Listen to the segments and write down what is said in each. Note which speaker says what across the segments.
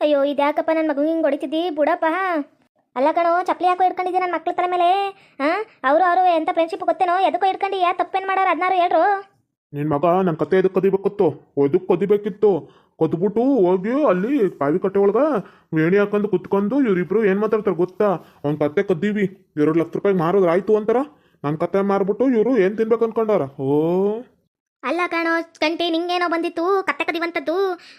Speaker 1: ಅಯ್ಯೋ ಇದ್ಯಾಕಪ್ಪ ನನ್ನ ಮಗು ಹಿಂಗೆ ಹೊಡಿತಿದ್ದಿ? ಬುಡಪ್ಪ ಅಲ್ಲ ಕಣೋ, ಚಪ್ಪಲಿ ಯಾಕೋ ಇಟ್ಕೊಂಡಿದ್ದೆ ನನ್ನ ಮಕ್ಳ ತಲೆ ಮೇಲೆ? ಹಾಂ? ಅವರು ಅವರು ಎಂಥ ಫ್ರೆಂಡ್ಶಿಪ್ ಗೊತ್ತೇನೋ? ಎದಕ್ಕೋ ಇಟ್ಕೊಂಡು ಯಾ ತಪ್ಪೇನು ಮಾಡೋರು ಅದನ್ನಾರು ಹೇಳ್ರು?
Speaker 2: ನಿನ್ನ ಮಗ ನನ್ನ ಕತೆ ಎದಕ್ಕೆ ಕದಿಬೇಕಿತ್ತು ಎದಕ್ಕೆ ಕದಿಬೇಕಿತ್ತು. ಕದ್ಬಿಟ್ಟು ಹೋಗಿ ಅಲ್ಲಿ ಬಾವಿ ಕಟ್ಟೆ ಒಳಗೆ ವೇಣಿ ಹಾಕೊಂಡು ಕುತ್ಕೊಂಡು ಇವರಿಬ್ರು ಏನು ಮಾತಾಡ್ತಾರೆ ಗೊತ್ತಾ? ಅವ್ನ ಕತೆ ಕದ್ದೀವಿ. ಎರಡು ಲಕ್ಷ ರೂಪಾಯಿ ಮಾರೋದು ಆಯ್ತು ಅಂತಾರ. ನನ್ನ ಕತೆ ಮಾರ್ಬಿಟ್ಟು ಇವರು ಏನು ತಿನ್ಬೇಕು ಅನ್ಕೊಂಡಾರ ಓ.
Speaker 1: ಅಲ್ಲ ಕಾಣೋ, ಗಂಟೆ ನಿಂಗೇನೋ ಬಂದಿತ್ತು, ಕತ್ತೆ ಕದಿವಂಥದ್ದು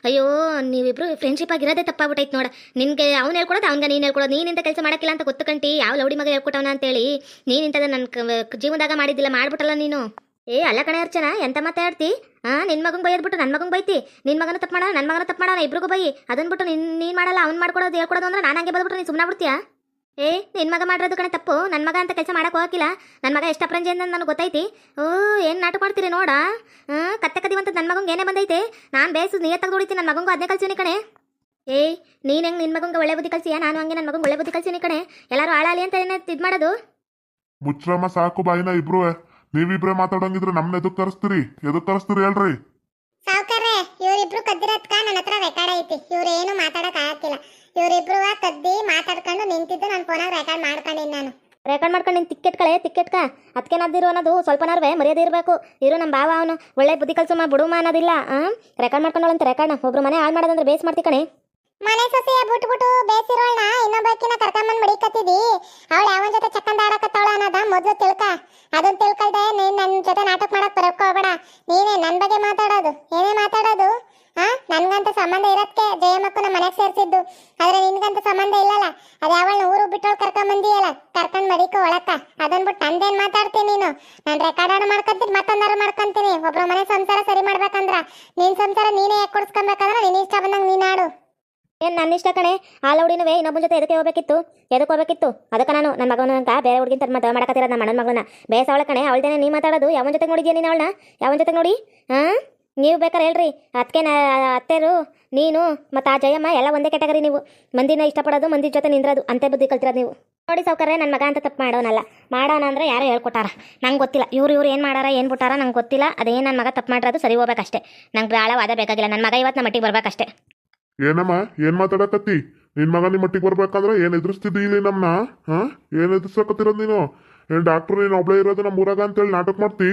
Speaker 1: ಅಯ್ಯೋ, ನೀವಿಬ್ರು ಫ್ರೆಂಡ್ಶಿಪ್ ಆಗಿರೋದೇ ತಪ್ಪಾಗ್ಬಿಟ್ಟೈತೆ ನೋಡ. ನಿನಗೆ ಅವ್ನು ಹೇಳ್ಕೊಡೋದು, ಅವ್ನಿಗೆ ನೀನು ಹೇಳ್ಕೊಡೋದು. ನೀನಿಂದ ಕೆಲಸ ಮಾಡಕ್ಕಿಲ್ಲ ಅಂತ ಗೊತ್ತು ಕಂಟಿ, ಯಾವ ಲೌಡಿ ಮಗ ಹೇಳ್ಕೊಟ್ಟವನ ಅಂತೇಳಿ. ನೀನಿಂತದ ನನ್ನ ಜೀವನದಾಗ ಮಾಡಿದ್ದಿಲ್ಲ, ಮಾಡ್ಬಿಟ್ಟಲ್ಲ ನೀನು. ಏ, ಅಲ್ಲ ಕಣೆ ಅರ್ಚನಾ, ಎಂತ ಮಾತಾಡ್ತಿ? ಹಾಂ ನಿನ್ನ ಮಗಂಗೆ ಬೈದ್ಬಿಟ್ಟು ನನ್ನ ಮಗನ ಬೈತಿ. ನಿನ್ನ ಮಗನ ತಪ್ಪು ಮಾಡೋಣ ನನ್ನ ಮಗನ ತಪ್ಪು ಮಾಡೋಣ ಇಬ್ರಿಗೂ ಬೈ. ಅದನ್ನ ಬಿಟ್ಟು ನಿನ್, ನೀನು ಮಾಡಲ್ಲ, ಅವ್ನು ಮಾಡ್ಕೊಡೋದು, ಹೇಳ್ಕೊಡೋದು ಅಂದ್ರೆ ನಾನು ಹಂಗೆ ಬಂದ್ಬಿಟ್ಟು ನೀನು ಸುಮ್ಮನೆ ಬಿಡ್ತೀಯಾ ಏ ನಿನ್ನ ಮಗ ಮಾಡಿರೋದು ಕಣೆ ತಪ್ಪು. ನನ್ನ ಮಗ ಅಂತ ಕೆಲಸ ಮಾಡಕ್ಕೆ ಹೋಗಿಲ್ಲ ನನ್ನ ಮಗ ಎಷ್ಟು ಅಪ್ರಂಜಿ ಅಂತ ನನಗೆ ಗೊತ್ತೈತಿ. ಓ, ಏನು ನಾಟಕ ಮಾಡ್ತೀರಿ ನೋಡ. ಹಾಂ ಕತ್ತೆ ಕದಿವಂತ ನನ್ನ ಮಗಂಗೆ ಏನೇ ಬಂದೈತೆ. ನಾನು ಬೇಸು ನಿಯತ್ತಾಗಿ ದುಡಿತೀನಿ ನನ್ನ ಮಗಂಗೂ ಅದೇ ಕಲ್ಸಿನಿ ಕಣೆ. ಏಯ್ ನೀನು ಹೆಂಗೆ ನಿನ್ನ ಮಗಂಗೆ ಒಳ್ಳೆ ಬುದ್ಧಿ ಕಲ್ಸಿಯಾ? ನಾನು ಹಂಗೆ ನನ್ನ ಮಗಂಗೆ ಒಳ್ಳೆ ಬುದ್ಧಿ ಕಲ್ಸಿನಿ ಕಣೆ. ಎಲ್ಲರೂ ಆಳಾಲಿ ಅಂತ ಏನೇ ಇದು ಮಾಡೋದು?
Speaker 2: ಮುಚ್ಚ್ರಮ್ಮ ಸಾಕು ಬಾಯಿನ ಇಬ್ರು ನೀವಿಬ್ರೇ ಮಾತಾಡಂಗಿದ್ರೆ ನಮ್ನ ಎದಕ್ ಕರೆಸ್ತೀರಿ? ಎದಕ್ ಕರೆಸ್ತೀರಿ ಹೇಳ್ರಿ?
Speaker 3: ಇವರಿಬ್ರು ಕದ್ದಿರತ್ಕ ನನ್ನ ಹತ್ರ ರೆಕಾರ್ಡ್ ಐತಿ. ಇವ್ರು ಏನು ಮಾತಾಡಕ್ ಆಗಿಲ್ಲ ಇವ್ರಿಬ್ರು ಕದ್ದಿ ಮಾತಾಡ್ಕೊಂಡು ನಿಂತಿದ್ದು ನನ್ನ ಫೋನಾಗ ರೆಕಾರ್ಡ್ ಮಾಡ್ಕೊಂಡಿನಿ ನಾನು.
Speaker 1: ರೆಕಾರ್ಡ್ ಮಾಡ್ಕೊಂಡು ನಿನ್ ಟಿಕೆಟ್ ಕಳೆ ಅದಕ್ಕೆ ಅದಕ್ಕೇನಾದಿರು ಅನ್ನೋದು? ಸ್ವಲ್ಪನಾರ್ವೇ ಮರ್ಯಾದೆ ಇರಬೇಕು. ಇರು ನಮ್ಮ ಬಾವ ಅವನು. ಒಳ್ಳೆ ಬುದ್ಧಿ ಕಲ್ಸಮ್ಮ ಬಿಡುಮ ಅನ್ನೋದಿಲ್ಲ ಆ? ರೆಕಾರ್ಡ್ ಮಾಡ್ಕೊಂಡಳಂತ ರೆಕಾರ್ಡ್ನ ಒಬ್ರು ಮನೆ ಹಾಳು ಮಾಡೋದಂದ್ರೆ ಬೇಸ್ ಮಾಡ್ತಿ ಕಣೆ.
Speaker 3: ಮನೆ ಸೊಸೆಯ ಬಿಟ್ಬಿಟ್ಟು ಬೇಸಿರೋಳ್ನ ಇನ್ನೊಬ್ಬಕಿನ ಮಡಿ ಮಡಿಕತ್ತಿದಿ. ಅವಳು ಯಾವನ್ ಜೊತೆ ಚಕ್ಕಂದ ಆಡಕತ್ತಾವಳ ಅನ್ನೋದ ಮೊದಲು ತಿಳ್ಕ. ಅದನ್ ತಿಳ್ಕೊಳ್ದೆ ನೀನ್ ನನ್ನ ಜೊತೆ ನಾಟಕ ಮಾಡಕ್ ಬರಕ್ ಹೋಗ್ಬೇಡ. ನೀನೇ ನನ್ ಬಗ್ಗೆ ಮಾತಾಡೋದು. ಏನೇ ಮಾತಾಡೋದು? ಹಾ? ನನ್ಗಂತ ಸಂಬಂಧ ಇರತ್ಕೆ ಜಯಮ್ಮಕ್ಕನ ಮನೆಗೆ ಸೇರಿಸಿದ್ದು. ಆದ್ರೆ ನಿನ್ಗಂತ ಸಂಬಂಧ ಇಲ್ಲಲ್ಲ. ಅದು ಯಾವಳ್ನ ಊರು ಬಿಟ್ಟೋಳು ಕರ್ಕೊಂಡ್ ಬಂದಿಯಲ್ಲ ಕರ್ಕೊಂಡ್ ಮರಿಕೋ ಒಳಕ ಅದನ್ ಬಿಟ್ಟು ನಂದೇನ್ ಮಾತಾಡ್ತೀನಿ ನೀನು? ನಾನು ರೆಕಾರ್ಡ್ ಆಡ್ ಮಾಡ್ಕೊಂತೀನಿ, ಮತ್ತೊಂದಾರು ಮಾಡ್ಕೊಂತೀನಿ. ಒಬ್ರ ಮನೆ ಸಂಸಾರ ಸರಿ ಮಾಡ್ಬೇಕಂದ್ರ. ನಿನ್ ಸಂಸಾರ ನೀನೇ ಯಾಕೆ ಕೊಡ್ಸ್ಕೊಬೇಕಂದ್ರ ನಿನ್ ಇಷ್ಟ ಬಂದಂಗ್ ನೀನಾಡು
Speaker 1: ಏನು ನನ್ನ ಇಷ್ಟ ಕಣೆ? ಆ ಲೌಡಿನವೇ ಇನ್ನೊಬ್ಬನ ಜೊತೆ ಎದಕ್ಕೆ ಹೋಗ್ಬೇಕಿತ್ತು? ಎದಕ್ಕೆ ಹೋಗ್ಬೇಕಿತ್ತು? ಅದಕ್ಕೆ ನಾನು ನನ್ನ ಮಗನಂತ ಬೇರೆ ಹುಡುಗಿನ ತನ್ನ ಮದುವೆ ಮಾಡಕತ್ತಿರೋದು ನಮ್ಮ ಅಣ್ಣನ ಮಗಳನ್ನ ಬೇಸವಳ ಕಣೆ, ಅವಳ್ದೇನೆ ನೀ ಮಾತಾಡೋದು? ಯಾವನ ಜೊತೆ ನೋಡಿದ್ಯಾ ನೀನು ಅವಳನ್ನ ಯಾವನ ಜೊತೆ ನೋಡಿ? ಹಾಂ? ನೀವು ಬೇಕಾರೆ ಹೇಳ್ರಿ. ಅದಕ್ಕೆ ಅತ್ತೆರು, ನೀನು ಮತ್ತು ಆ ಜಯಮ್ಮ ಎಲ್ಲ ಒಂದೇ ಕೆಟಗರಿ ನೀವು. ಮಂದಿನ ಇಷ್ಟಪಡೋದು ಮಂದಿ ಜೊತೆ ನಿಂದ್ರದು, ಅಂತೆ ಬುದ್ಧಿ ಕಲ್ತಿರೋದು ನೀವು. ನೋಡಿ ಸೌಕರ್ಯ ನನ್ನ ಮಗ ಅಂತ ತಪ್ಪು ಮಾಡೋನಲ್ಲ. ಮಾಡೋಣ ಅಂದರೆ ಯಾರೋ ಹೇಳ್ಕೊಟ್ಟಾರ. ನಂಗೆ ಗೊತ್ತಿಲ್ಲ. ಇವ್ರು ಇವ್ರು ಏನು ಮಾಡಾರ, ಏನು ಬಿಟ್ಟಾರ ನಂಗೆ ಗೊತ್ತಿಲ್ಲ. ಅದೇ ನನ್ನ ಮಗ ತಪ್ಪು ಮಾಡಿರೋದು ಸರಿ ಹೋಗ್ಬೇಕಷ್ಟೇ. ನಂಗೆ ಭಾಳ ವಾದ ಬೇಕಾಗಿಲ್ಲ. ನನ್ನ ಮಗ ಇವತ್ತು ನಮ್ಮ ಮಟ್ಟಿಗೆ ಬರ್ಬೇಕಷ್ಟೇ.
Speaker 2: ಏನಮ್ಮ? ಏನು ಮಾತಾಡಕತ್ತಿ? ನಿನ್ನ ಮಗ ನಿಮ್ಮ ಮಟ್ಟಿಗೆ ಬರ್ಬೇಕಾದ್ರೆ ಏನು ಎದುರಿಸ್ತಿದ್ದಿ ಇಲ್ಲಿ ಹಾಂ? ಏನು ಏನ್ ಎದುರ್ಸಕತ್ತಿರೋದ್ ನೀನು? ಏನ್ ಡಾಕ್ಟ್ರು ನೀನು ಒಬ್ಳೆ ಇರೋದು ನಮ್ಮ ಊರಾಗ ಅಂತೇಳಿ ನಾಟಕ ಮಾಡ್ತಿ?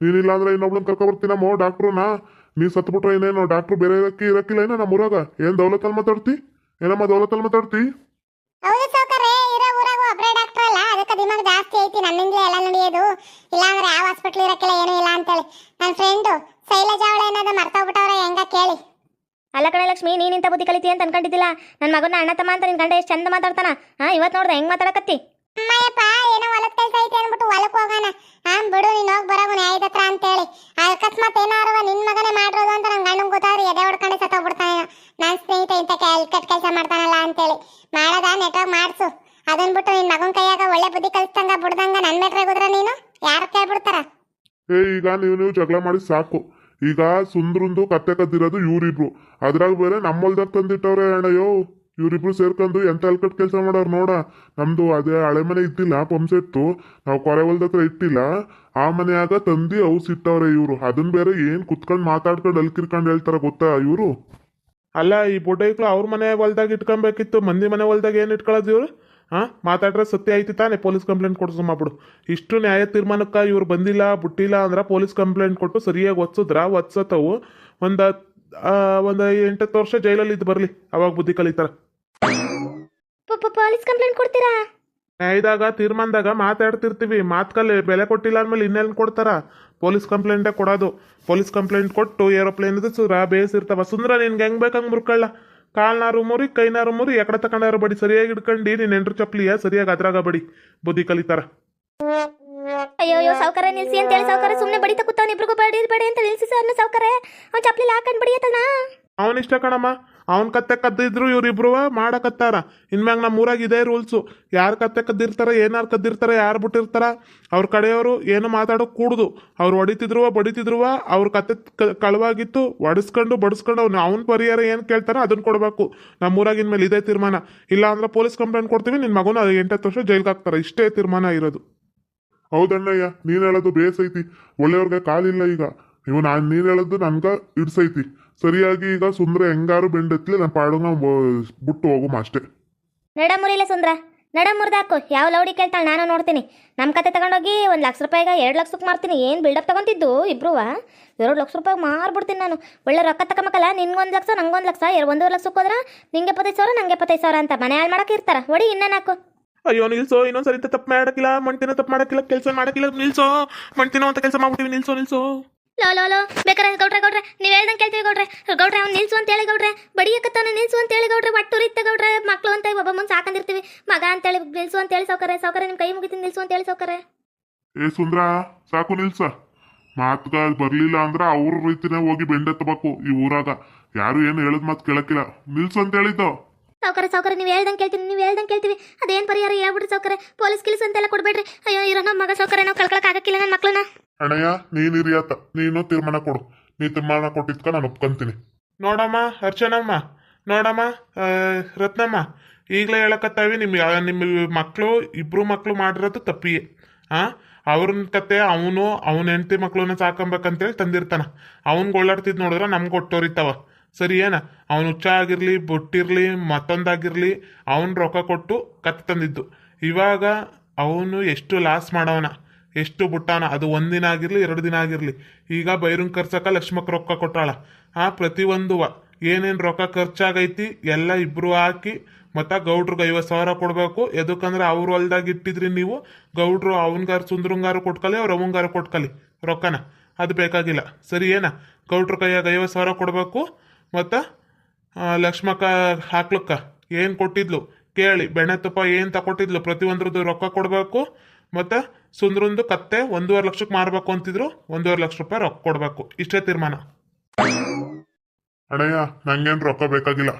Speaker 2: ನೀನಿಲ್ಲ ಅಂದ್ರೆ ಇನ್ನೊಬ್ಳನ್ ಕರ್ಕೊ ಬರ್ತೀನಮ್ಮ ಡಾಕ್ಟ್ರುನ ನೀ? ಸತ್ಬಿಟ್ರೆ ಏನೇನು ಡಾಕ್ಟ್ರು ಬೇರೆ ಇರಕ್ಕೆ ಇರಕ್ಕಿಲ್ಲ ಏನ ನಮ್ಮ ಊರಾಗ? ಏನ್ ದೌಲತಲ್ಲಿ ಮಾತಾಡ್ತಿ? ಏನಮ್ಮ ದೌಲತಲ್ಲಿ ಮಾತಾಡ್ತಿ?
Speaker 3: ಹೌದು ಸೌಕರ್ಯ ಇರೋ ಊರಾಗ ಒಬ್ರೇ ಡಾಕ್ಟರ್ ಅಲ್ಲ ಅದಕ್ಕೆ ದಿಮಾಗ್ ಜಾಸ್ತಿ ಐತಿ ನನ್ನಿಂದಲೇ ಎಲ್ಲ ನಡೆಯೋದು. ಇಲ್ಲಾಂದ್ರೆ ಯಾವ ಹಾಸ್ಪಿಟ್ಲ್ ಇರಕ್ಕಿಲ್ಲ ಏನೂ ಇಲ್ಲ ಅಂತೇಳಿ. ನನ್ನ ಫ್ರೆಂಡು ಶೈಲಜಾ ಅವಳ ಏನಾದ್ರು ಮರ್ತೋಗ್ಬಿಟ್ಟವ್ರೆ ಹೆಂಗ ಕೇಳಿ?
Speaker 1: ಅಲ್ಲ ಕಣೆ ಲಕ್ಷ್ಮಿ ನೀನಿಂತ ಇಂಥ ಬುದ್ಧಿ ಕಲಿತಿ ಅಂತ ಅನ್ಕೊಂಡಿದ್ದಿಲ್ಲ? ನನ್ನ ಮಗನ ಅಣ್ಣ ತಮ್ಮ ಅಂತ ನಿನ್ ಗಂಡ ಎಷ್ಟು ಚಂದ ಮಾತಾಡ್ತಾನ? ಹಾ ಇವತ್ತು ನೋಡ್ದೆ ಹೆಂಗ್ ಮಾತಾಡಕತ್ತಿ?
Speaker 3: ಅಮ್ಮಯ್ಯಪ್ಪ, ಏನೋ ಹೊಲದ ಕೆಲಸ ಐತೆ ಅಂದ್ಬಿಟ್ಟು ಹೊಲಕ್ ಹೋಗೋಣ ಹಾ ಬಿಡು, ನೀನ್ ಹೋಗಿ ಬರೋಗು ನ್ಯಾಯದ ಹತ್ರ ಅಂತೇಳಿ. ಅಕಸ್ಮಾತ್ ಏನಾರವ, ನಿನ್ ಮಗನೇ ಮಾಡಿರೋದು ಅಂತ ನನ್ ಗಂಡಂಗ್ ಗೊತ್ತಾದ್ರೆ ಎದೆ ಹೊಡ್ಕೊಂಡು ಸತ್ತೋಗ್ಬಿಡ್ತಾನೆ ನನ್ನ ಸ್ನೇಹಿತ, ಇಂಥ ಕೆಟ್ಟ ಕೆಲಸ ಮಾಡ್ತಾನಲ್ಲ ಅಂತೇಳಿ. ಮಾಡೋದ ನೆಟ್ವರ್ಕ್ ಮಾಡ್ಸು. ಅದನ್ ಬಿಟ್ಟು ನಿನ್ ಮಗನ್ ಕೈಯಾಗ ಒಳ್ಳೆ ಬುದ್ಧಿ ಕಲಿಸ್ತಂಗ ಬಿಡ್ದಂಗ ನನ್ ಮೇಟ್ರೆ ಹೋದ್ರ ನೀನು? ಯಾರು ಕೇಳ್ಬಿಡ್ತಾರ?
Speaker 2: ಏ, ಈಗ ನೀವು ಜಗಳ ಮಾಡಿ ಸಾಕು. ಈಗ ಸುಂದ್ರಂದು ಕತ್ತೆ ಕದ್ದಿರೋದು ಇವ್ರಿಬ್ರು. ಅದ್ರಾಗ ಬೇರೆ ನಮ್ಮಲ್ದಾಗ ತಂದಿಟ್ಟವ್ರೆ, ಅಣ್ಣಯ್ಯೋ. ಇವ್ರಿಬ್ರು ಸೇರ್ಕೊಂಡು ಎಂತ ಅಲ್ಕಟ್ ಕೆಲಸ ಮಾಡೋರು ನೋಡ. ನಮ್ದು ಅದೇ ಹಳೆ ಮನೆ ಇದ್ದಿಲ್ಲ ಪಂಪ್ಸೆಟ್ಟು ನಾವು ಕೊರೆ ಹೊಲ್ದ ಹತ್ರ ಇಟ್ಟಿಲ್ಲ. ಆ ಮನೆಯಾಗ ತಂದಿ ಔಸ್ ಸಿಟ್ಟವ್ರೆ ಇವರು. ಅದನ್ ಬೇರೆ ಏನ್ ಕುತ್ಕೊಂಡು ಮಾತಾಡ್ಕೊಂಡು ಅಲ್ಕಿರ್ಕೊಂಡು ಹೇಳ್ತಾರ ಗೊತ್ತಾ ಇವರು? ಅಲ್ಲ, ಈ ಬುಡ್ಡೈಕ್ಳು ಅವ್ರ ಮನೆ ಹೊಲ್ದಾಗ ಇಟ್ಕೊಬೇಕಿತ್ತು. ಮಂದಿ ಮನೆ ಹೊಲ್ದಾಗ ಏನು ಇಟ್ಕೊಳ್ಳೋದು ಇವ್ರು? ಹಾಂ? ಮಾತಾಡ್ರೆ ಸತ್ಯ ಐತಿ ತಾನೇ, ಪೊಲೀಸ್ ಕಂಪ್ಲೇಂಟ್ ಕೊಡ್ಸು ಮಾಡ್ಬಿಡು ಇಷ್ಟು ನ್ಯಾಯ ತೀರ್ಮಾನಕ್ಕೆ ಇವ್ರು ಬಂದಿಲ್ಲ, ಬಿಟ್ಟಿಲ್ಲ ಅಂದ್ರೆ ಪೊಲೀಸ್ ಕಂಪ್ಲೇಂಟ್ ಕೊಟ್ಟು ಸರಿಯಾಗಿ ಒತ್ಸಿದ್ರ? ಒತ್ಸತ್ತವು. ಒಂದು ಒಂದು ಎಂಟತ್ತು ವರ್ಷ ಜೈಲಲ್ಲಿ ಇದ್ದು ಬರಲಿ. ಅವಾಗ ಬುದ್ಧಿ ಕಲಿತಾರ.
Speaker 1: ಪೊಲೀಸ್ ಕಂಪ್ಲೇಂಟ್ ಕೊಡ್ತೀರಾ?
Speaker 2: ನ್ಯಾಯದಾಗ ತೀರ್ಮಾನದಾಗ ಮಾತಾಡ್ತಿರ್ತೀವಿ. ಮಾತ್ಕಲ್ಲಿ ಬೆಲೆ ಕೊಟ್ಟಿಲ್ಲ ಅಂದ್ಮೇಲೆ ಇನ್ನೆಲ್ಲಿ ಕೊಡ್ತಾರ? ಪೊಲೀಸ್ ಕಂಪ್ಲೇಂಟೇ ಕೊಡೋದು. ಪೊಲೀಸ್ ಕಂಪ್ಲೇಂಟ್ ಕೊಟ್ಟು ಏರೋಪ್ಲೇನ್ ಸುರ ಬೇಸಿರ್ತಾವ ಸುಂದ್ರ ನಿನ್ಗೆ ಹೆಂಗ್ ಬೇಕಂಗ್ ಮುರ್ಕೊಳ್ಳ. ಕಾಲ್ನಾರು ಮುರಿ ಕೈನಾರು ಮುರಿ ಎಕಡೆ ತಕೊಂಡಾರು ಬಡಿ. ಸರಿಯಾಗಿ ಇಡ್ಕಂಡಿ ನೀನ್ ಎಂಟ್ರು ಚಪ್ಲಿಯ ಸರಿಯಾಗಿ ಅದ್ರಾಗ ಬಡಿ. ಬುದ್ಧಿ ಕಲಿತಾರ.
Speaker 1: ಅಯ್ಯೋ ಅಯ್ಯೋ ಸಾವ್ಕಾರ ನಿಲ್ಸಿ ಅಂತ ಹೇಳಿ ಸಾವುಕಾರ ಸುಮ್ಮನೆ ಬಡಿತ ಕೂತವ್ನ ಇಬ್ರಿಗೂ ಬಡಿ ಬಡಿ ಅಂತ ನಿಲ್ಸಿ ಸರ್ ಸಾವುಕಾರ? ಅವ್ನು ಚಪ್ಲಿ ಹಾಕೊಂಡು ಬಡಿಯತ್ತಣ್ಣ
Speaker 2: ಅವನಿಷ್ಟ ಕಣಮ್ಮ. ಅವನ್ ಕತ್ತೆ ಕದ್ದಿದ್ರು ಇವ್ರಿಬ್ರು ಮಾಡಕತ್ತಾರ ಇನ್ಮ್ಯಾಗ ನಮ್ಮ ಊರಾಗ ಇದೇ ರೂಲ್ಸು. ಯಾರು ಕತ್ತೆ ಕದ್ದಿರ್ತಾರ, ಏನಾರು ಕದ್ದಿರ್ತಾರ, ಯಾರು ಬಿಟ್ಟಿರ್ತಾರ, ಅವ್ರ ಕಡೆಯವರು ಏನು ಮಾತಾಡೋಕೆ ಕೂಡುದು. ಅವ್ರು ಹೊಡಿತಿದ್ರು, ಬಡಿತಿದ್ರು, ಅವ್ರ ಕತ್ತೆ ಕಳವಾಗಿತ್ತು ಒಡಿಸ್ಕೊಂಡು ಬಡಿಸ್ಕೊಂಡು ಅವ್ನು, ಅವ್ನ ಪರಿಹಾರ ಏನು ಕೇಳ್ತಾರ ಅದನ್ನ ಕೊಡಬೇಕು. ನಮ್ಮ ಊರಾಗ ಇನ್ಮೇಲೆ ಇದೇ ತೀರ್ಮಾನ. ಇಲ್ಲ ಅಂದ್ರೆ ಪೊಲೀಸ್ ಕಂಪ್ಲೇಂಟ್ ಕೊಡ್ತೀವಿ ನಿನ್ನ ಮಗನ ಎಂಟತ್ತು ವರ್ಷ ಜೈಲ್ಗೆ ಹಾಕ್ತಾರೆ. ಇಷ್ಟೇ ತೀರ್ಮಾನ ಇರೋದು. ಹೌದಣ್ಣಯ್ಯ, ನೀನ್ ಹೇಳೋದು ಬೇಸೈತಿ. ಒಳ್ಳೆಯವ್ರಿಗೆ ಕಾಲಿಲ್ಲ ಈಗ. ನೀವು ನಾನು ನೀನ್ ಹೇಳೋದು ನನ್ಗ ಇಡ್ಸೈತಿ ಸರಿಯಾಗಿ ಈಗ ಸುಂದ್ರ ಹೆಂಗಾರು ಬೆಂಡೆತ್ಲಿ ನಾನು ಪಾಡಂಗ ಬಿಟ್ಟು ಹೋಗುಮ ಅಷ್ಟೇ.
Speaker 1: ನಡ ಮುರಿಲೆ ಸುಂದ್ರ ನಡ ಮುರಿದಾಕು ಯಾವ ಲೌಡಿ ಕೇಳ್ತಾಳೆ ನಾನು ನೋಡ್ತೀನಿ. ನಮ್ಮ ಕತೆ ತಗೊಂಡೋಗಿ ಒಂದು ಲಕ್ಷ ರೂಪಾಯಿಗೆ ಎರಡು ಲಕ್ಷಕ್ಕೆ ಮಾರ್ತೀನಿ. ಏನು ಬಿಲ್ಡಪ್ ತಗೊಂತಿದ್ದು ಇಬ್ರುವ ಎರಡು ಲಕ್ಷ ರೂಪಾಯಿಗೆ ಮಾರ್ಬಿಡ್ತೀನಿ ನಾನು. ಒಳ್ಳೆ ರೊಕ್ಕ ತಗೊಂಬೇಕಲ್ಲ ನಿನ್ಗೊಂದು ಲಕ್ಷ ನಂಗೊಂದು ಲಕ್ಷ. ಎರಡು ಒಂದೂವರೆ ಲಕ್ಷಕ್ಕೆ ಹೋದ್ರೆ ನಿಂಗೆ ಎಪ್ಪತ್ತೈದು ಸಾವಿರ ನಂಗೆ ಎಪ್ಪತ್ತೈದು ಸಾವಿರ ಅಂತ ಮನೆ ಹಾಳು ಮಾಡಕ್ಕೆ ಇರ್ತಾರ. ಇನ್ನೇನು ಹಾಕು?
Speaker 4: ಅಯ್ಯೋ ನಿಲ್ಸೋ. ಇನ್ನೊಂದ್ಸರಿ ತಪ್ಪು ಮಾಡಕ್ಕಿಲ್ಲ ಮಣ್ತಿನ ತಪ್ಪು ಮಾಡಕ್ಕಿಲ್ಲ ಕೆಲಸ ಮಾಡಕ್ಕಿಲ್ಲ ನಿಲ್ಸೋ. ಮಣ್ತಿನೋ ಅಂತ ಕೆಲಸ ಮಾಡ್ಬಿಟ್ಟಿವಿ. ನಿಲ್ಸೋ ನಿಲ್ಸೋ.
Speaker 1: ಲೋ ಲೋ ಲೋ ಬೇಕಾರೆ ಗೌಡ್ರೆ ಗೌಡ್ರೆ ನೀವು ಹೇಳ್ದಂಗೆ ಕೇಳ್ತೀವಿ ಗೌಡ್ರೆ. ಗೌಡ್ರೆ ಅವ್ನು ನಿಲ್ಸು ಅಂತ ಹೇಳಿ ಗೌಡ್ರೆ ಬಡಿಯಕತ್ತಾನ ನಿಲ್ಸು ಅಂತ ಹೇಳಿ ಗೌಡ್ರೆ ಒಟ್ಟುರಿತ್ತ ಗೌಡ್ರೆ ಮಕ್ಕಳು ಅಂತ ಒಬ್ಬ ಮುಂದೆ ಸಾಕಂದಿರ್ತೀವಿ. ಮಗ ಅಂತೇಳಿ ನಿಲ್ಸು ಅಂತ ಹೇಳಿ ಸೌಕರ್ಯ ಸೌಕರ್ಯ ನಿಮ್ಮ ಕೈ ಮುಗಿತೀನಿ ನಿಲ್ಸು ಅಂತ ಹೇಳಿ ಸೌಕರ್ಯ
Speaker 2: ಏ ಸುಂದ್ರ ಸಾಕು ನಿಲ್ಸ. ಮಾತುಗಳು ಬರಲಿಲ್ಲ ಅಂದ್ರೆ ಅವ್ರ ರೀತಿನೇ ಹೋಗಿ ಬೆಂಡೆತ್ತಬೇಕು ಈ ಊರಾಗ. ಯಾರು ಏನು ಹೇಳಿದ್ ಮಾತು ಕೇಳಕ್ಕಿಲ್ಲ. ನಿಲ್ಸು ಅಂತ ಹೇಳಿದ್ದು
Speaker 1: ಸೌಕರ್ಯ ಸೌಕರ್ಯ ನೀವು ಹೇಳ್ದಂಗೆ ಕೇಳ್ತೀನಿ ನೀವು ಹೇಳ್ದಂಗೆ ಕೇಳ್ತೀವಿ. ಅದೇನು ಪರಿಹಾರ ಹೇಳ್ಬಿಡ್ರಿ ಸೌಕರ್ಯ ಪೊಲೀಸ್ ಕಿಲ್ಸ್ ಅಂತೆಲ್ಲ ಕೊಡ್ಬೇಡ್ರಿ. ಅಯ್ಯೋ ಇರೋ ನಮ್ಮ ಮಗ ಸೌಕರ್ಯ ನಾವು ಕಳ್ಕೊಳಕ್ಕೆ ಆಗಕ್ಕಿಲ್ಲ ನನ್ನ ಮಕ್ಳನ್ನ.
Speaker 2: ಅಣ್ಣಯ್ಯ ನೀನ್ ನೀನು ತೀರ್ಮಾನ ಕೊಡು. ನೀ ತೀರ್ಮಾನ ಕೊಟ್ಟಿದ್ಕ ನಾನು ಒಪ್ಕೊಂತೀನಿ.
Speaker 4: ನೋಡಮ್ಮ, ಅರ್ಚನಮ್ಮ. ನೋಡಮ್ಮ ರತ್ನಮ್ಮ. ಈಗಲೇ ಹೇಳಕತ್ತಾವಿ ನಿಮ್ಮ ನಿಮ್ಮ ಮಕ್ಕಳು ಇಬ್ರು ಮಕ್ಕಳು ಮಾಡಿರೋದು ತಪ್ಪಿಯೇ. ಆ? ಅವ್ರನ್ನ ಕತೆ ಅವನು, ಅವನ ಹೆಂಡತಿ ಮಕ್ಳನ್ನ ಸಾಕೊಂಬೇಕಂತೇಳಿ ತಂದಿರ್ತಾನ. ಅವ್ನ್ ಓಡಾಡ್ತಿದ್ ನೋಡಿದ್ರೆ ನಮ್ಗೆ ಒಟ್ಟೋರಿತಾವ ಸರಿ ಏನ? ಅವ್ನು ಹುಚ್ಚ ಆಗಿರಲಿ, ಬೊಟ್ಟಿರ್ಲಿ, ಮತ್ತೊಂದಾಗಿರ್ಲಿ, ಅವನ್ ರೊಕ್ಕ ಕೊಟ್ಟು ಕತ್ ತಂದಿದ್ದು. ಇವಾಗ ಅವನು ಎಷ್ಟು ಲಾಸ್ ಮಾಡವನ? ಎಷ್ಟು ಬುಟ್ಟಾನ? ಅದು ಒಂದಿನ ಆಗಿರಲಿ, ಎರಡು ದಿನ ಆಗಿರಲಿ. ಈಗ ಬೈರುಂಗ್ ಖರ್ಚಕ್ಕ ಲಕ್ಷ್ಮಕ್ ರೊಕ್ಕ ಕೊಟ್ಟಾಳ ಆ ಪ್ರತಿಯೊಂದುವ ಏನೇನು ರೊಕ್ಕ ಖರ್ಚಾಗೈತಿ ಎಲ್ಲ ಇಬ್ರು ಹಾಕಿ ಮತ್ತು ಗೌಡ್ರಿಗೆ ಐವತ್ತು ಸಾವಿರ ಕೊಡಬೇಕು. ಎದಕ್ಕಂದ್ರೆ ಅವ್ರ ಹೊಲ್ದಾಗ ಇಟ್ಟಿದ್ರಿ ನೀವು. ಗೌಡ್ರು ಅವನ್ಗಾರು ಸುಂದ್ರಂಗಾರು ಕೊಟ್ಕಲಿ, ಅವ್ರ ಅವಂಗಾರು ಕೊಟ್ಕಲಿ ರೊಕ್ಕನ. ಅದು ಬೇಕಾಗಿಲ್ಲ. ಸರಿ, ಏನ? ಗೌಡ್ರ ಕೈಯಾಗ ಐವತ್ತು ಸಾವಿರ ಕೊಡಬೇಕು. ಮತ್ತು ಲಕ್ಷ್ಮಕ್ಕ ಹಾಕ್ಲಕ್ಕ? ಏನು ಕೊಟ್ಟಿದ್ಲು? ಕೇಳಿ. ಬೆಣ್ಣೆ ತುಪ್ಪ ಏನು ತಗೊಟ್ಟಿದ್ಲು ಪ್ರತಿಯೊಂದ್ರದ್ದು ರೊಕ್ಕ ಕೊಡಬೇಕು. ಮತ್ತು ಸುಂದ್ರಂದು ಕತ್ತೆ ಒಂದೂವರೆ ಲಕ್ಷಕ್ಕೆ ಮಾರಬೇಕು ಅಂತಿದ್ರು ಒಂದೂವರೆ ಲಕ್ಷ ರೂಪಾಯಿ ರೊಕ್ಕ ಕೊಡಬೇಕು. ಇಷ್ಟೇ ತೀರ್ಮಾನ.
Speaker 2: ಅಣ್ಣಯ್ಯ, ನಂಗೇನು ರೊಕ್ಕ ಬೇಕಾಗಿಲ್ಲ.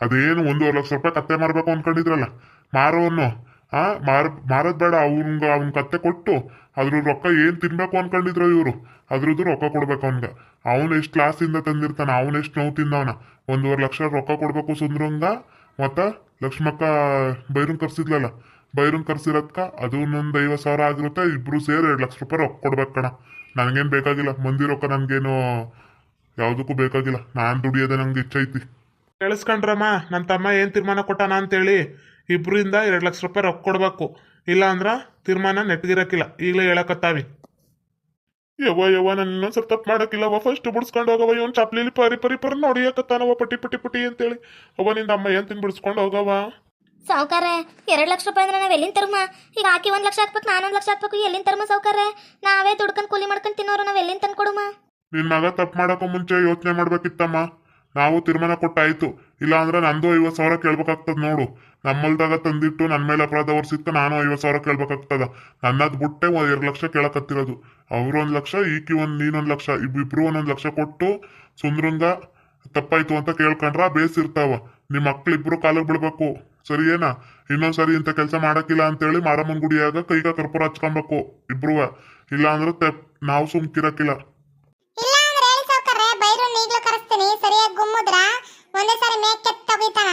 Speaker 2: ಅದೇನು ಒಂದೂವರೆ ಲಕ್ಷ ರೂಪಾಯಿ ಕತ್ತೆ ಮಾರಬೇಕು ಅನ್ಕೊಂಡಿದ್ರಲ್ಲ. ಮಾರೋವನ್ನು ಆ, ಮಾರ, ಮಾರೋದು ಬೇಡ. ಅವ್ನ್ಗ, ಅವ್ನ ಕತ್ತೆ ಕೊಟ್ಟು ಅದ್ರ ರೊಕ್ಕ ಏನು ತಿನ್ಬೇಕು ಅನ್ಕೊಂಡಿದ್ರು ಇವರು. ಅದ್ರದ್ದು ರೊಕ್ಕ ಕೊಡ್ಬೇಕು ಅವ್ನ್ಗ. ಅವನು ಎಷ್ಟು ಕ್ಲಾಸಿಂದ ತಂದಿರ್ತಾನ, ಅವನು ಎಷ್ಟು ನೋವು ತಿಂದವನ. ಒಂದೂವರೆ ಲಕ್ಷ ರೊಕ್ಕ ಕೊಡ್ಬೇಕು ಸುಂದ್ರಂಗ. ಮತ್ತ ಲಕ್ಷ್ಮಕ್ಕ ಬೈರನ್ ಕರ್ಸಿದ್ಲಲ್ಲ. ಬೈರನ್ ಕರ್ಸಿರೋದ್ಕ ಅದು ಒಂದೊಂದು ಐವತ್ತು ಸಾವಿರ ಆಗಿರುತ್ತೆ, ಇಬ್ರು ಸೇರಿ ಎರಡು ಲಕ್ಷ ರೂಪಾಯಿ ರೊಕ್ಕ ಕೊಡ್ಬೇಕು ಕಣ. ನನಗೇನು ಬೇಕಾಗಿಲ್ಲ ಮಂದಿ ರೊಕ್ಕ ನನಗೇನು ಯಾವುದಕ್ಕೂ ಬೇಕಾಗಿಲ್ಲ. ನಾನು ದುಡಿಯೋದೆ ನಂಗೆ ಇಚ್ಛೆ ಐತಿ.
Speaker 4: ಕೇಳಿಸ್ಕೊಂಡ್ರಮ್ಮ ನನ್ನ ತಮ್ಮ ಏನು ತೀರ್ಮಾನ ಕೊಟ್ಟಾನ ಅಂತೇಳಿ ಇಬ್ಬರಿಂದ ಎರಡು ಲಕ್ಷ ರೂಪಾಯಿ ರೊಕ್ಕ ಕೊಡಬೇಕು. ಇಲ್ಲ ಅಂದ್ರೆ ತೀರ್ಮಾನ ನೆಟ್ಗಿರಕ್ಕಿಲ್ಲ ಈಗಲೇ ಹೇಳಕತ್ತಾವಿ. ಯವ್ವ ಯವ್ವ, ನಾನು ಸ್ವಲ್ಪ ತಪ್ಪು ಅವ ಫಸ್ಟ್ ಬಿಡಿಸ್ಕೊಂಡು ಹೋಗವ ಇವನ್ ಚಪ್ಲಿಲಿ ಪರಿ ಪರಿ ಪರಿ ನೋಡಿಯಕತ್ತಾನವ ಪಟ್ಟಿ ಪಟ್ಟಿ ಪುಟಿ ಅಂತೇಳಿ. ಅವ್ವ, ನಿಂದ ಅಮ್ಮ ಏನು ತಿನ್ ಬಿಡಿಸ್ಕೊಂಡು ಹೋಗವ
Speaker 1: ಸಾವುಕಾರೆ, ಎರಡು ಲಕ್ಷ ರೂಪಾಯಿ ಅಂದ್ರೆ ನಾವು ಎಲ್ಲಿಂದ ತರಮ? ಈಗ ಆಕಿ ಒಂದು ಲಕ್ಷ ಹಾಕ್ಬೇಕು, ನಾನು ಒಂದು ಲಕ್ಷ ಹಾಕ್ಬೇಕು ಎಲ್ಲಿಂದ ತರ್ಮ ಸಾವುಕಾರ? ನಾವೇ ದುಡ್ಕೊಂಡು ಕೂಲಿ ಮಾಡ್ಕೊಂಡು ತಿನ್ನೋರು, ನಾವು ಎಲ್ಲಿಂದ ತಂದ್ಕೊಡಮ್ಮ ಕೊಡುಮ?
Speaker 2: ನಿನ್ ಮಗ ತಪ್ಪು ಮಾಡೋಕ್ಕೂ ಮುಂಚೆ ಯೋಚನೆ ಮಾಡ್ಬೇಕಿತ್ತಮ್ಮ. ನಾವು ತೀರ್ಮಾನ ಕೊಟ್ಟಾಯ್ತು. ಇಲ್ಲ ಅಂದ್ರೆ ನಂದು ಐವತ್ತು ಸಾವಿರ ಕೇಳ್ಬೇಕಾಗ್ತದ ನೋಡು. ನಮ್ಮಲ್ದಾಗ ತಂದಿಟ್ಟು ನನ್ನ ಮೇಲೆ ಅಪರಾಧ ಹೊರ್ಸಿದ್ಕ ನಾನು ಐವತ್ತು ಸಾವಿರ ಕೇಳ್ಬೇಕಾಗ್ತದ. ನನ್ನದ್ ಬಿಟ್ಟೆ ಒಂದ್ ಎರಡು ಲಕ್ಷ ಕೇಳಕತ್ತಿರೋದು. ಅವ್ರು ಒಂದ್ ಲಕ್ಷ, ಈಕಿ ಒಂದ್ ನೀನೊಂದ್ ಲಕ್ಷ, ಇಬ್ಬಿಬ್ರು ಒಂದೊಂದ್ ಲಕ್ಷ ಕೊಟ್ಟು ಸುಂದ್ರಂಗ ತಪ್ಪಾಯ್ತು ಅಂತ ಕೇಳ್ಕೊಂಡ್ರ ಬೇಸಿರ್ತಾವ ನಿಮ್ಮ ಮಕ್ಳಿಬ್ರು ಕಾಲಿಗೆ ಬಿಡ್ಬೇಕು. ಸರಿ, ಏನ? ಇನ್ನೊಂದ್ಸರಿ ಇಂಥ ಕೆಲಸ ಮಾಡಕ್ಕಿಲ್ಲ ಅಂತೇಳಿ ಮಾರಮ್ಮನ ಗುಡಿಯಾಗ ಕೈಗ ಕರ್ಪೂರ ಹಚ್ಕೊಬೇಕು ಇಬ್ರುವ ಇಲ್ಲ ಅಂದ್ರೆ ನಾವು ಸುಮ್ಕಿರಕ್ಕಿಲ್ಲ.
Speaker 3: ಇಲ್ಲ ಅಂದ್ರೆ ಹೇಳಿ ಸಾವ್ಕಾರ್ರೆ ಬೈರು ಈಗ್ಲೂ ಕರೆಸ್ತೀನಿ. ಸರಿಯಾಗಿ ಗುಮ್ಮುದ್ರ? ಒಂದೇ ಸಾರಿ ಮೇಕ್ ಕೆತ್ತ ತೆಗಿತಾನ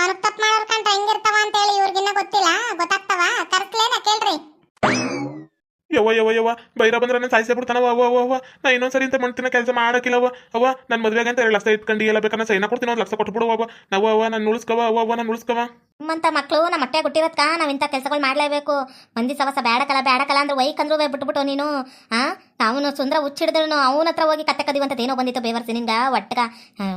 Speaker 3: ಅವ್ನಿಗೆ ತಪ್ಪು ಮಾಡೋರ್ ಕಂಡ್ರೆ ಹೆಂಗಿರ್ತಾವ ಅಂತ ಹೇಳಿ ಇವ್ರಿಗಿನ್ನ ಗೊತ್ತಿಲ್ಲ? ಗೊತ್ತಾಗ್ತವ? ಕರ್ಸ್ಲೇನ ಕೇಳ್ರಿ.
Speaker 4: ಯವ್ವ ಯವ್ವ ಯವ್ವ, ಬೈರ ಬಂದ್ರೆ ನಾನು ಸಾಯಿಸೇ ಬಿಡ್ತಾನವ ಅವ್ವ ಅವ್ವ ಅವ್ವ. ನಾ ಇನ್ನೊಂದ್ಸರಿ ಇಂತ ಮಾಡ್ತೀನಿ ಕೆಲಸ ಮಾಡಕ್ಕಿಲ್ಲವ ಅವ ನನ್ನ ಮದುವೆಗೆ ಅಂತ ಎರಡು ಲಕ್ಷ ಇಟ್ಕೊಂಡು ಎಲ್ಲ ಬೇಕಾದ್ರೆ ಸೈನ ಕೊಡ್ತೀನಿ ಒಂದು ಲಕ್ಷ ಕೊಟ್ಬಿಡುವ ಅವ್ವ. ನಾವು ಅವ್ವ ನಾನು ಉಳಿಸ್ಕವ, ಅವ್ವ ಅವ್ವ, ನಾನು ಉಳಿಸ್ಕವ.
Speaker 1: ನಮ್ಮಂತ ಮಕ್ಕಳು ನಮ್ಮ ಹೊಟ್ಟೆ ಕೊಟ್ಟಿರೋದ್ಕ ನಾವು ಇಂಥ ಕೆಲಸಗಳು ಮಾಡಲೇಬೇಕು. ಮಂದಿ ಸವಸ ಬೇಡಕಲ್ಲ ಬೇಡಕಲ್ಲ ಅಂದ್ರೆ ವೈಕಂದ್ರು ಬಿಟ್ಬಿಟ್ಟು ನೀನು, ಆ? ಅವನು ಸುಂದರ ಹುಚ್ಚಿಡಿದ್ರು ಅವನ ಹತ್ರ ಹೋಗಿ ಕತ್ತೆ ಕದಿವಂತದ್ದು ಏನೋ ಬಂದಿತ್ತು ಬೇವರ್ಸಿ ನಿಂಗ ಒಟ್ಟಗ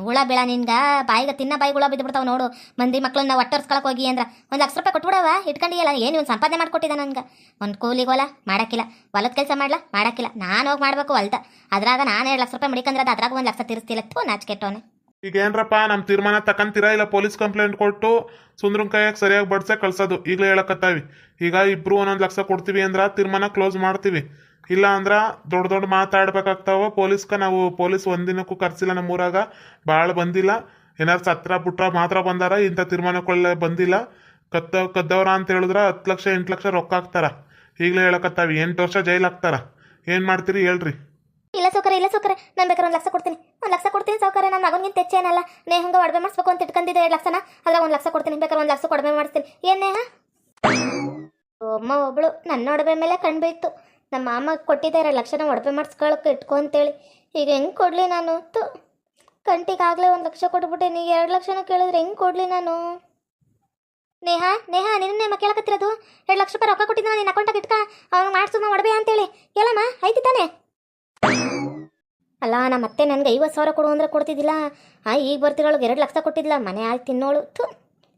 Speaker 1: ಹುಳ ಬೀಳ ನಿನ್ಗ ಬಾಯಿಗೆ ತಿನ್ನ ಬಾಯಿ ಹುಳ ಬಿದ್ದುಬಿಡ್ತಾವ ನೋಡು. ಮಂದಿ ಮಕ್ಕಳನ್ನ ಒಟ್ಟರ್ಸ್ಕೊಳಕ್ ಹೋಗಿ ಅಂದ್ರ ಒಂದು ಲಕ್ಷ ರೂಪಾಯಿ ಕೊಟ್ಬಿಡವ ಇಟ್ಕೊಂಡಿಯಲ್ಲ, ಏನು ಒಂದು ಸಂಪಾದನೆ ಮಾಡಿಕೊಟ್ಟಿದ್ದ ನನ್ಗೆ? ಒಂದು ಕೂಲಿಗೋಲ ಮಾಡಕ್ಕಿಲ್ಲ. ಹೊಲದ ಕೆಲಸ ಮಾಡ್ಲಾ? ಮಾಡಕ್ಕಿಲ್ಲ. ನಾನು ಹೋಗಿ ಮಾಡ್ಬೇಕು ಹೊಲ್ದ. ಅದ್ರಾಗ ನಾನು ಎರಡು ಲಕ್ಷ ರೂಪಾಯಿ ಮಡಿಕಂದ್ರೆ ಅದು ಅದ್ರಾಗ ಒಂದು ಲಕ್ಷ ತೀರಿಸ್ತಿಲ್ಲ. ಥೂ ನಾಚಿಕೆಟ್ಟವನೆ
Speaker 4: ಈಗ ಏನ್ರಪ್ಪ ನಮ್ಮ ತೀರ್ಮಾನ ತಕಂತೀರಾ ಇಲ್ಲ ಪೊಲೀಸ್ ಕಂಪ್ಲೇಂಟ್ ಕೊಟ್ಟು ಸುಂದ್ರನ್ ಕೈಯಾಗ ಸರಿಯಾಗಿ ಬಡ್ಸೆ ಕಳ್ಸೋದು? ಈಗಲೇ ಹೇಳಕತ್ತಾವಿ. ಈಗ ಇಬ್ರು ಒಂದೊಂದು ಲಕ್ಷ ಕೊಡ್ತೀವಿ ಅಂದ್ರ ತೀರ್ಮಾನ ಕ್ಲೋಸ್ ಮಾಡ್ತೀವಿ. ಇಲ್ಲ ಅಂದ್ರೆ ದೊಡ್ಡ ದೊಡ್ಡ ಮಾತಾಡ್ಬೇಕಾಗ್ತಾವ? ಪೊಲೀಸ್ಕ ನಾವು, ಪೊಲೀಸ್ ಒಂದಿನಕ್ಕೂ ಕರ್ಸಿಲ್ಲ ನಮ್ಮೂರಾಗ. ಭಾಳ ಬಂದಿಲ್ಲ. ಏನಾರು ಸತ್ರ ಬಿಟ್ರ ಮಾತ್ರ ಬಂದಾರ, ಇಂಥ ಕೊಳ್ಳ ಬಂದಿಲ್ಲ. ಕತ್ತ, ಕದ್ದವ್ರ ಅಂತ ಹೇಳಿದ್ರೆ ಹತ್ತು ಲಕ್ಷ, ಎಂಟು ಲಕ್ಷ ರೊಕ್ಕ ಹಾಕ್ತಾರ. ಈಗಲೇ ಹೇಳಕತ್ತಾವ, ಎಂಟು ವರ್ಷ ಜೈಲ್ ಹಾಕ್ತಾರ. ಏನು ಮಾಡ್ತೀರಿ ಹೇಳ್ರಿ.
Speaker 1: ಇಲ್ಲ ಸೌಕರ್ಯ ಇಲ್ಲ ಸೌಕರ್ಯ ನಾನು ಬೇಕಾದ್ರೆ ಒಂದು ಲಕ್ಷ ಕೊಡ್ತೀನಿ. ಒಂದು ಲಕ್ಷ ಕೊಡ್ತೀನಿ ಸೌಕರ್ಯ ನನ್ನ ಮಗನಿಗಿಂತ ಹೆಚ್ಚೇನಲ್ಲ ನೇ ಹಂಗೆ ಒಡವೆ ಮಾಡಿಸ್ಬೇಕು ಅಂತ ಇಟ್ಕೊಂಡಿದ್ದೆ ಎರಡು ಲಕ್ಷನ. ಅದ್ರಾಗ ಒಂದು ಲಕ್ಷ ಕೊಡ್ತೀನಿ ಬೇಕಾದ್ರೆ ಒಂದು ಲಕ್ಷ ಕೊಡವೆ ಮಾಡಿಸ್ತೀನಿ. ಏನೇ ಅಮ್ಮ ಒಬ್ಬಳು ನನ್ನ ಒಡವೆ ಮೇಲೆ ಕಣ್ಬಿತ್ತು ನಮ್ಮ ಮಾಮ ಕೊಟ್ಟಿದ್ದಾರೆ ಲಕ್ಷನ ಒಡಪೆ ಮಾಡಿಸ್ಕೊಳಕ್ಕೆ ಇಟ್ಕೊ ಅಂತೇಳಿ ಈಗ ಹೆಂಗೆ ಕೊಡಲಿ ನಾನು? ತು, ಕಂಟಿಗಾಗಲೇ ಒಂದು ಲಕ್ಷ ಕೊಟ್ಬಿಟ್ಟೆ. ನೀ ಎರಡು ಲಕ್ಷನ ಕೇಳಿದ್ರೆ ಹೆಂಗೆ ಕೊಡಲಿ ನಾನು? ನೇಹಾ ನೇಹಾ, ನಿನ್ನೆ ಮ ಕೇಳಕತ್ತಿರೋದು? ಎರಡು ಲಕ್ಷ ರೂಪಾಯಿ ರೊಕ್ಕ ಕೊಟ್ಟಿದ್ದ ನಿನ್ನ ಅಕೌಂಟಾಗ ಇಟ್ಕ? ಅವ್ನು ಮಾಡ್ಸು ಒಡಬೇ ಅಂತೇಳಿ. ಹೇಳಮ್ಮ ಐತಿ ತಾನೆ ಅಲ್ಲ ನಮ್ಮ ಮತ್ತೆ ನನಗೆ ಐವತ್ತು ಸಾವಿರ ಕೊಡು ಅಂದ್ರೆ ಕೊಡ್ತಿದ್ದಿಲ್ಲ. ಆ, ಈಗ ಬರ್ತಿರೋಳಿಗೆ ಎರಡು ಲಕ್ಷ ಕೊಟ್ಟಿದ್ದಿಲ್ಲ ಮನೆ ಆಯ್ತು ತಿನ್ನೋಳು. ಥು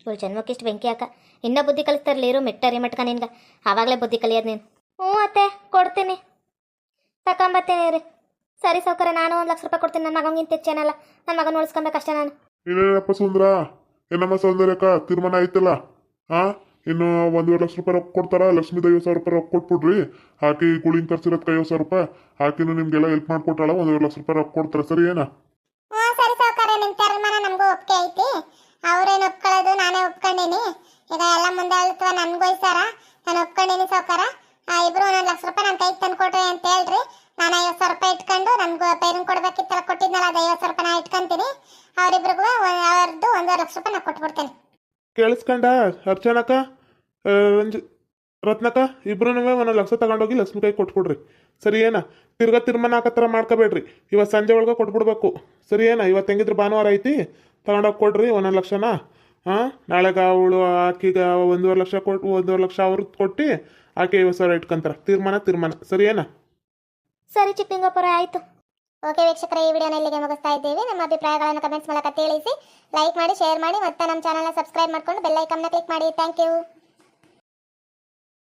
Speaker 1: ಇವಳು ಜನ್ಮಕ್ಕಿಷ್ಟು ಬೆಂಕಿ ಹಾಕ. ಇನ್ನೂ ಬುದ್ಧಿ ಕಲಿಸ್ತಾರಲ್ಲ ಇರೋ ಮೆಟ್ಟರಿ ಮಟ್ಕ ನಿನ್ಗೆ. ಆವಾಗಲೇ ಬುದ್ಧಿ ಕಲಿಯೋದು ನೀನು. ಹ್ಞೂ ಅತ್ತೆ ಕೊಡ್ತೀನಿ. ತಕೊಂಬತ್ತೇನೆ ರೀ ಸರಿ ಸೌಕರ್ಯ ನಾನು ಒಂದು ಲಕ್ಷ ರೂಪಾಯಿ ಕೊಡ್ತೀನಿ. ನನ್ನ ಮಗನಿಗಿಂತ ಹೆಚ್ಚೇನಲ್ಲ ನನ್ನ ಮಗನ ಉಳಿಸ್ಕೊಬೇಕಷ್ಟೇ ನಾನು.
Speaker 2: ಏನೇನಪ್ಪ ಸುಂದ್ರ. ಏನಮ್ಮ ಸೌಂದರ್ಯಕ್ಕ ತೀರ್ಮಾನ ಆಯ್ತಲ್ಲ? ಹಾ ಇನ್ನು ಒಂದೂವರೆ ಲಕ್ಷ ರೂಪಾಯಿ ರೊಕ್ಕ ಕೊಡ್ತಾರ? ಲಕ್ಷ್ಮೀದ ಐವತ್ತು ಸಾವಿರ ರೂಪಾಯಿ ರೊಕ್ಕ ಕೊಟ್ಬಿಡ್ರಿ. ಹಾಕಿ ಗುಳಿಂಗ್ ಖರ್ಚಿರೋದಕ್ಕೆ ಐವತ್ತು ಸಾವಿರ ರೂಪಾಯಿ. ಹಾಕಿನೂ ನಿಮ್ಗೆಲ್ಲ ಹೆಲ್ಪ್ ಮಾಡ್ಕೊಟ್ಟಾಳ ಒಂದೂವರೆ ಲಕ್ಷ ರೂಪಾಯಿ ರೊಕ್ಕ ಕೊಡ್ತಾರ? ಸರಿ ಏನ?
Speaker 3: ಹಾ ಸರಿ ನಿಮ್ಮ ತೀರ್ಮಾನ ನಮಗೂ ಒಪ್ಪಿಗೆ ಐತಿ. ಅವ್ರೇನು ಒಪ್ಕೊಳ್ಳೋದು ನಾನೇ ಒಪ್ಕೊಂಡೀನಿ. ಈಗ ಎಲ್ಲ ಮುಂದೆ ಹೇಳ್ತವ ನನಗೂ ನಾನು ಒಪ್ಕೊಂಡೀನಿ ಸಾವುಕಾರ. ಇಬ್ರು ಒಂದೊಂದು ಲಕ್ಷ ರೂಪಾಯಿ ನನ್ನ ಕೈಗೆ ತಂದು ಕೊಡ್ರಿ ಅಂತ ಹೇಳ್ರಿ. ನಾನು ಐವತ್ತು ಸಾವಿರ ರೂಪಾಯಿ ಇಟ್ಕೊಂಡು ನನಗೂ ಪೇರೆಂಟ್ ಕೊಡ್ಬೇಕಿತ್ತಲ್ಲ, ಕೊಟ್ಟಿದ್ನಲ್ಲ, ಅದು ಐವತ್ತು ಸಾವಿರ ರೂಪಾಯಿ ನಾ ಇಟ್ಕೊಂತೀನಿ. ಅವರಿಬ್ರಿಗೂ ಅವ್ರದ್ದು ಒಂದೂವರೆ ಲಕ್ಷ ರೂಪಾಯಿ ನಾನು ಕೊಟ್ಬಿಡ್ತೇನೆ.
Speaker 4: ಕೇಳಿಸ್ಕೊಂಡ ಅರ್ಚನಕ ರತ್ನಕ ಒಂದು ಇಬ್ರು ಒಂದೊಂದು ಲಕ್ಷ ತಗೊಂಡೋಗಿ ಲಕ್ಷ್ಮಿ ಕೈ ಕೊಟ್ಬಿಡ್ರಿ. ಸರಿ ಏನ? ತಿರ್ಗಾ ತೀರ್ಮಾನ ಹಾಕತ್ತರ ಮಾಡ್ಕೋಬೇಡ್ರಿ. ಇವತ್ತು ಸಂಜೆ ಒಳಗೆ ಕೊಟ್ಬಿಡ್ಬೇಕು. ಸರಿ ಏನ? ಇವತ್ತು ಹೆಂಗಿದ್ರು ಭಾನುವಾರ ಐತಿ? ತಗೊಂಡೋಗಿ ಕೊಡ್ರಿ ಒಂದೊಂದು ಲಕ್ಷನ. ಹಾಂ ನಾಳೆಗ ಅವಳು ಆಕಿಗೆ ಒಂದೂವರೆ ಲಕ್ಷ ಕೊಟ್ಟು ಒಂದೂವರೆ ಲಕ್ಷ ಅವ್ರದ್ದು ಕೊಟ್ಟು ಆಕೆ ಐವತ್ತು ಸಾವಿರ ಇಟ್ಕೊಂತಾರ. ತೀರ್ಮಾನ ತೀರ್ಮಾನ. ಸರಿ ಏನ
Speaker 1: ಸರಿ ಚಿಕ್ಕಲಿಂಗಪುರ ಆಯಿತು.
Speaker 3: ಓಕೆ ವೀಕ್ಷಕರ, ಈ ವಿಡಿಯೋನ ಇಲ್ಲಿಗೆ ಮುಗಿಸ್ತಾ ಇದ್ದೀವಿ. ನಮ್ಮ ಅಭಿಪ್ರಾಯಗಳನ್ನು ಕಮೆಂಟ್ಸ್ ಮೂಲಕ ತಿಳಿಸಿ ಲೈಕ್ ಮಾಡಿ ಶೇರ್ ಮಾಡಿ, ಮತ್ತೆ ನಮ್ಮ ಚಾನಲ್ನ ಸಬ್ಸ್ಕ್ರೈಬ್ ಮಾಡ್ಕೊಂಡು ಬೆಲ್ ಐಕನ್ನ ಕ್ಲಿಕ್ ಮಾಡಿ. Thank you